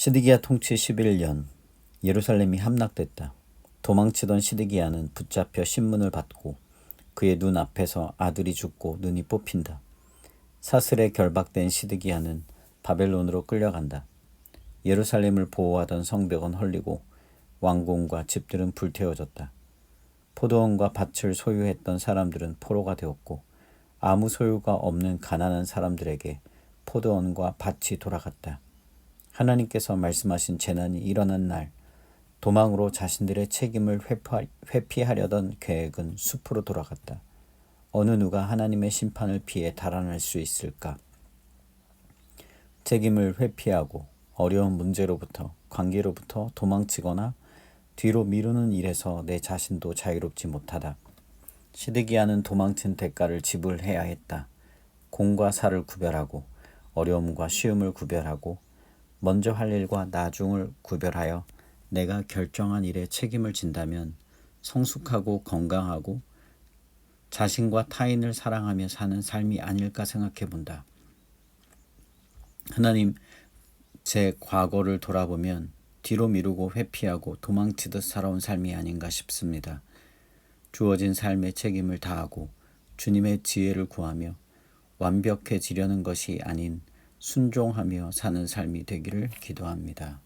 시드기야 통치 11년 예루살렘이 함락됐다. 도망치던 시드기야는 붙잡혀 신문을 받고 그의 눈 앞에서 아들이 죽고 눈이 뽑힌다. 사슬에 결박된 시드기야는 바벨론으로 끌려간다. 예루살렘을 보호하던 성벽은 헐리고 왕궁과 집들은 불태워졌다. 포도원과 밭을 소유했던 사람들은 포로가 되었고 아무 소유가 없는 가난한 사람들에게 포도원과 밭이 돌아갔다. 하나님께서 말씀하신 재난이 일어난 날 도망으로 자신들의 책임을 회피하려던 계획은 숲으로 돌아갔다. 어느 누가 하나님의 심판을 피해 달아날 수 있을까? 책임을 회피하고 어려운 문제로부터 관계로부터 도망치거나 뒤로 미루는 일에서 내 자신도 자유롭지 못하다. 시드기야는 도망친 대가를 지불해야 했다. 공과 사를 구별하고 어려움과 쉬움을 구별하고 먼저 할 일과 나중을 구별하여 내가 결정한 일에 책임을 진다면 성숙하고 건강하고 자신과 타인을 사랑하며 사는 삶이 아닐까 생각해 본다. 하나님, 제 과거를 돌아보면 뒤로 미루고 회피하고 도망치듯 살아온 삶이 아닌가 싶습니다. 주어진 삶의 책임을 다하고 주님의 지혜를 구하며 완벽해지려는 것이 아닌 순종하며 사는 삶이 되기를 기도합니다.